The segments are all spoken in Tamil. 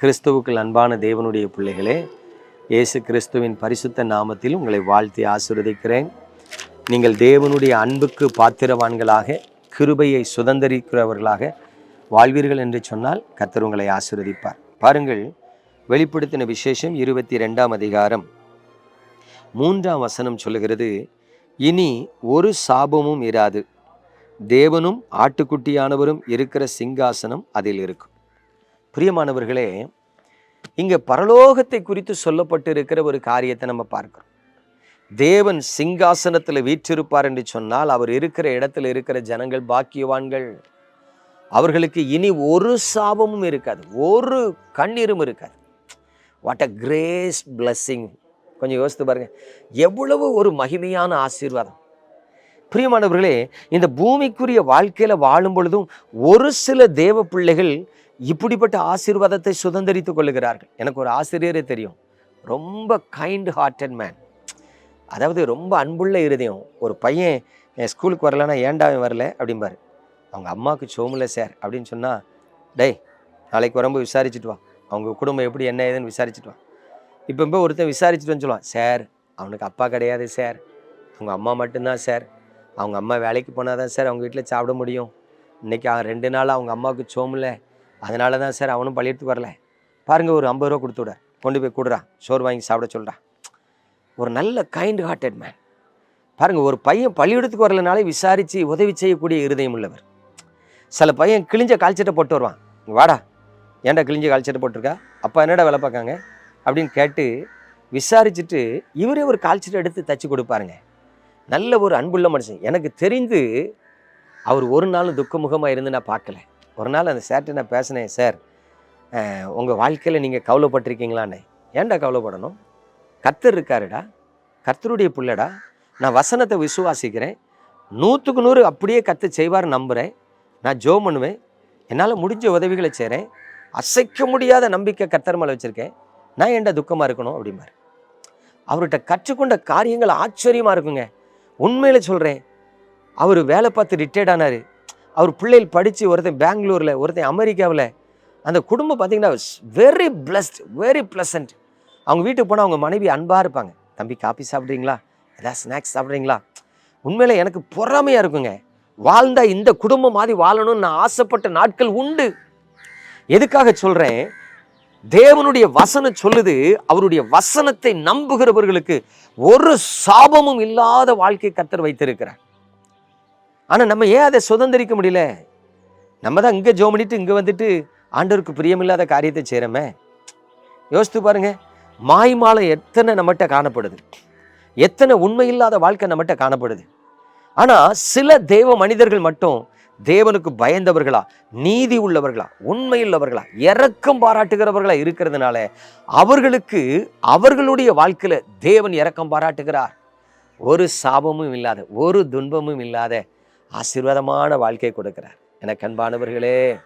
கிறிஸ்துவுக்குள் அன்பான தேவனுடைய பிள்ளைகளே இயேசு கிறிஸ்துவின் பரிசுத்த நாமத்தில் உங்களை வாழ்த்தி ஆசிர்வதிக்கிறேன். நீங்கள் தேவனுடைய அன்புக்கு பாத்திரவான்களாக கிருபையை சுதந்திரிக்கிறவர்களாக வாழ்வீர்கள் என்று சொன்னால் கத்தர் உங்களை ஆசிர்வதிப்பார். பாருங்கள் வெளிப்படுத்தின விசேஷம் இருபத்தி ரெண்டாம் அதிகாரம். மூன்றாம் வசனம் சொல்லுகிறது இனி ஒரு சாபமும் இராது. தேவனும் ஆட்டுக்குட்டியானவரும் இருக்கிற சிங்காசனம் அதில் இருக்கும். பிரியமானவர்களே இங்கே பரலோகத்தை குறித்து சொல்லப்பட்டு இருக்கிற ஒரு காரியத்தை நம்ம பார்க்குறோம். தேவன் சிங்காசனத்தில் வீற்றிருப்பார் என்று சொன்னால் அவர் இருக்கிற இடத்துல இருக்கிற ஜனங்கள் பாக்கியவான்கள் அவர்களுக்கு இனி ஒரு சாபமும் இருக்காது ஒரு கண்ணீரும் இருக்காது. வாட் அ கிரேஸ் பிளஸ்ஸிங் கொஞ்சம் யோசித்து பாருங்கள் எவ்வளவு ஒரு மகிமையான ஆசீர்வாதம். பிரியமானவர்களே இந்த பூமிக்குரிய வாழ்க்கையில் வாழும் பொழுதும் ஒரு சில தேவ பிள்ளைகள் இப்படிப்பட்ட ஆசீர்வாதத்தை சுதந்திரித்துக் கொள்ளுகிறார்கள். எனக்கு ஒரு ஆசிரியரே தெரியும். ரொம்ப கைண்ட் ஹார்ட்டட் மேன் அதாவது ரொம்ப அன்புள்ள இருதயம். ஒரு பையன் என் ஸ்கூலுக்கு வரலன்னா ஏன்டா அவன் வரல? அப்படிம்பார். அவங்க அம்மாவுக்கு சோமில்ல சார் அப்படின்னு சொன்னால் டேய் நாளைக்கு வரும்போது விசாரிச்சுட்டு வா. அவங்க குடும்பம் எப்படி என்ன ஏதுன்னு விசாரிச்சுட்டு வா. இப்போ போய் ஒருத்தன் விசாரிச்சுட்டு வந்து சொல்லுவான் சார் அவனுக்கு அப்பா கிடையாது சார். அவங்க அம்மா மட்டும்தான் சார். அவங்க அம்மா வேலைக்கு போனால் தான் சார் அவங்க வீட்டில் சாப்பிட முடியும். இன்றைக்கி ரெண்டு நாள் அவங்க அம்மாவுக்கு சோமில்லை. அதனால தான் சார் அவனும் பள்ளியெடுத்து வரல. பாருங்கள் ஒரு ஐம்பது ரூபா கொடுத்து விட. கொண்டு போய் கொடுறான் சோறு வாங்கி சாப்பிட சொல்கிறான் ஒரு நல்ல கைண்ட் ஹார்ட்டட் மேன் பாருங்கள் ஒரு பையன் பள்ளியிடத்துக்கு வரலனாலே விசாரித்து உதவி செய்யக்கூடிய இருதயம் உள்ளவர். சில பையன் கிழிஞ்ச கால்ச்சட்டை போட்டு வருவான். வாடா. ஏன்டா கிழிஞ்ச கால்ச்சட்டை போட்டிருக்கா? அப்பா என்னடா வேலை பார்க்காங்க? அப்படின்னு கேட்டு விசாரிச்சுட்டு இவரே ஒரு கால்ச்சட்டை எடுத்து தச்சு கொடுப்பாருங்க. நல்ல ஒரு அன்புள்ள மனுஷன். எனக்கு தெரிந்து அவர் ஒரு நாளும் துக்கமுகமாக இருந்து நான் பார்க்கல. ஒரு நாள் அந்த சார்ட்ட நான் பேசினேன் சார் உங்கள் வாழ்க்கையில் நீங்கள் கவலைப்பட்டிருக்கீங்களான்னு. ஏன்டா கவலைப்படணும்? கர்த்தர் இருக்காருடா. கர்த்தருடைய பிள்ளைடா. நான் வசனத்தை விசுவாசிக்கிறேன். நூற்றுக்கு நூறு அப்படியே கத்து செய்வார் நம்புகிறேன் நான் ஜோ பண்ணுவேன். என்னால் முடிஞ்ச உதவிகளை செய்கிறேன் அசைக்க முடியாத நம்பிக்கை கர்த்தர் மேலே வச்சுருக்கேன். நான் ஏன்டா துக்கமாக இருக்கணும்? அப்படிம்பாரு. அவர்கிட்ட கற்றுக்கொண்ட காரியங்கள் ஆச்சரியமாக இருக்குங்க. உண்மையில் சொல்கிறேன் அவர் வேலை பார்த்து ரிட்டையர்ட் ஆனார். அவர் பிள்ளைகள் படித்து ஒருத்தன் பெங்களூரில் ஒருத்தன் அமெரிக்காவில் அந்த குடும்பம் பார்த்தீங்கன்னா வெரி பிளஸ்ட் வெரி ப்ளசன்ட் அவங்க வீட்டுக்கு போனால் அவங்க மனைவி அன்பாக இருப்பாங்க. தம்பி காப்பி சாப்பிட்றீங்களா? ஏதாவது ஸ்நாக்ஸ் சாப்பிட்றீங்களா? உண்மையில் எனக்கு பொறாமையாக இருக்குங்க. வாழ்ந்தால் இந்த குடும்பம் மாதிரி வாழணும்னு நான் ஆசைப்பட்ட நாட்கள் உண்டு. எதுக்காக சொல்கிறேன் தேவனுடைய வசனம் சொல்லுது அவருடைய வசனத்தை நம்புகிறவர்களுக்கு ஒரு சாபமும் இல்லாத வாழ்க்கை கத்தர் வைத்திருக்கிறார். ஆனால் நம்ம ஏன் அதை சுதந்திரிக்க முடியல? நம்ம தான் இங்கே ஜோ பண்ணிட்டு இங்கே வந்துட்டு ஆண்டவருக்கு பிரியமில்லாத காரியத்தை செய்கிறோமே யோசித்து பாருங்க மாய்மாலம் எத்தனை நம்மகிட்ட காணப்படுது? எத்தனை உண்மையில்லாத வாழ்க்கை நம்மகிட்ட காணப்படுது? ஆனால் சில தெய்வ மனிதர்கள் மட்டும் தேவனுக்கு பயந்தவர்களா நீதி உள்ளவர்களா உண்மையுள்ளவர்களா இறக்கம் பாராட்டுகிறவர்களா இருக்கிறதுனால அவர்களுக்கு அவர்களுடைய வாழ்க்கையில் தேவன் இறக்கம் பாராட்டுகிறார். ஒரு சாபமும் இல்லாத ஒரு துன்பமும் இல்லாத ஆசீர்வாதமான வாழ்க்கை கொடுக்குறார். எனக்கு அன்பானவர்களே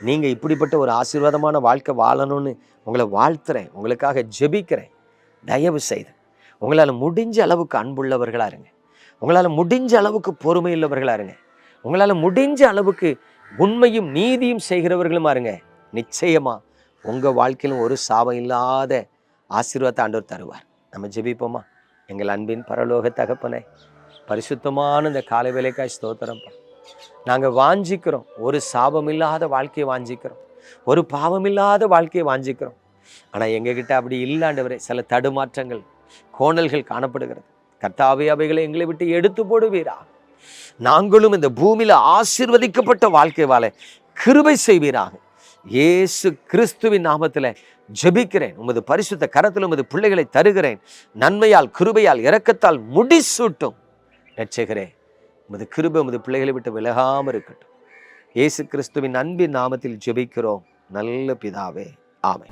நீங்கள் இப்படிப்பட்ட ஒரு ஆசீர்வாதமான வாழ்க்கை வாழணும்னு உங்களை வாழ்த்துறேன் உங்களுக்காக ஜெபிக்கிறேன். தயவு செய்து உங்களால் முடிஞ்ச அளவுக்கு அன்புள்ளவர்களாக இருங்க. உங்களால் முடிஞ்ச அளவுக்கு பொறுமையுள்ளவர்களா இருங்க. உங்களால் முடிஞ்ச அளவுக்கு உண்மையும் நீதியும் செய்கிறவர்களுமா இருங்க. நிச்சயமா உங்கள் வாழ்க்கையிலும் ஒரு சாபம் இல்லாத ஆசீர்வாதத்தை ஆண்டவர் தருவார். நம்ம ஜெபிப்போமா? எங்கள் அன்பின் பரலோக தகப்பனை பரிசுத்தமான இந்த காலை வேலைக்காய் ஸ்தோத்திரம். நாங்கள் வாஞ்சிக்கிறோம். ஒரு சாபம் இல்லாத வாழ்க்கையை வாஞ்சிக்கிறோம். ஒரு பாவம் இல்லாத வாழ்க்கையை வாஞ்சிக்கிறோம். ஆனால் எங்ககிட்ட அப்படி இல்லாண்டவரே சில தடுமாற்றங்கள் கோணல்கள் காணப்படுகிறது. கர்த்தாவை அவைகளை எங்களை விட்டு எடுத்து போடுவீரா? நாங்களும் இந்த பூமியில் ஆசீர்வதிக்கப்பட்ட வாழ்க்கை வாழ கிருபை செய்வீராக. இயேசு கிறிஸ்துவின் நாமத்தில் ஜெபிக்கிறேன். உமது பரிசுத்த கரத்தில் உமது பிள்ளைகளை தருகிறேன். நன்மையால் கிருபையால் இரக்கத்தால் முடிசூட்டும். ரட்சகரே உமது கிருப உமது பிள்ளைகளை விட்டு விலகாமல் இருக்கட்டும். இயேசு கிறிஸ்துவின் அன்பின் நாமத்தில் ஜெபிக்கிறோம். நல்ல பிதாவே ஆமை